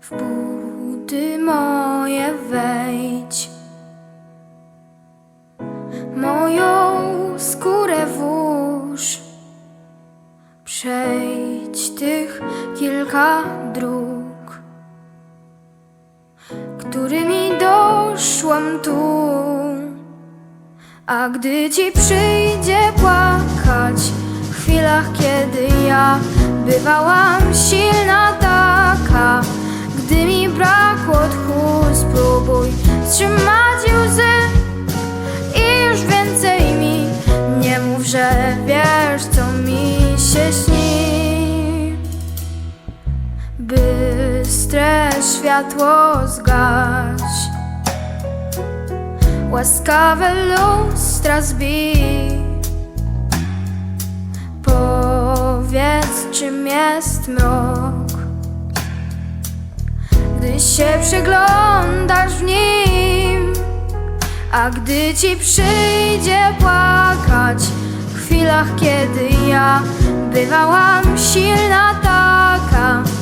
w buty moje wejdź. Moją skórę włóż, przejdź tych kilka dróg, którymi doszłam tu. A gdy ci przyjdzie płakać w chwilach, kiedy ja bywałam silna taka, Bystre światło zgaś. Łaskawe lustra zbij Powiedz, czym jest mrok Gdy się przyglądasz w nim A gdy ci przyjdzie płakać W chwilach, kiedy ja bywałam silna taka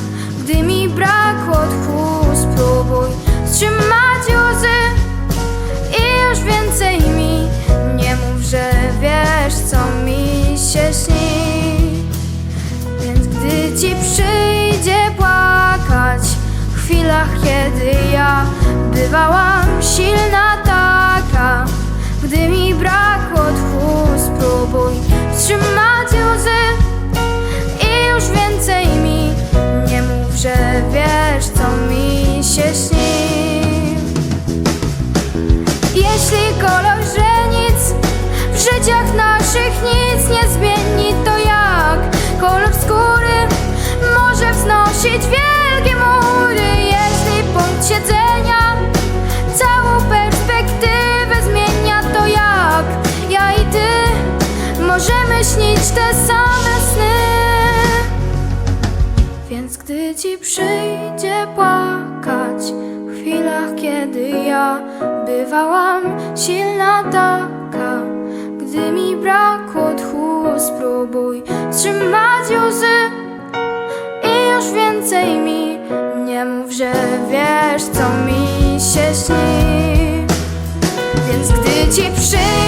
chwilach, kiedy ja bywałam silna taka, gdy mi brakło tchu, spróbuj wstrzymać łzy i już więcej mi nie mów, że wiesz, co mi się śni. Ci przyjdzie płakać w chwilach, kiedy ja bywałam silna taka, gdy mi brakło tchu, spróbuj trzymać łzy i już więcej mi nie mów, że wiesz, co mi się śni. Więc gdy ci przyjdzie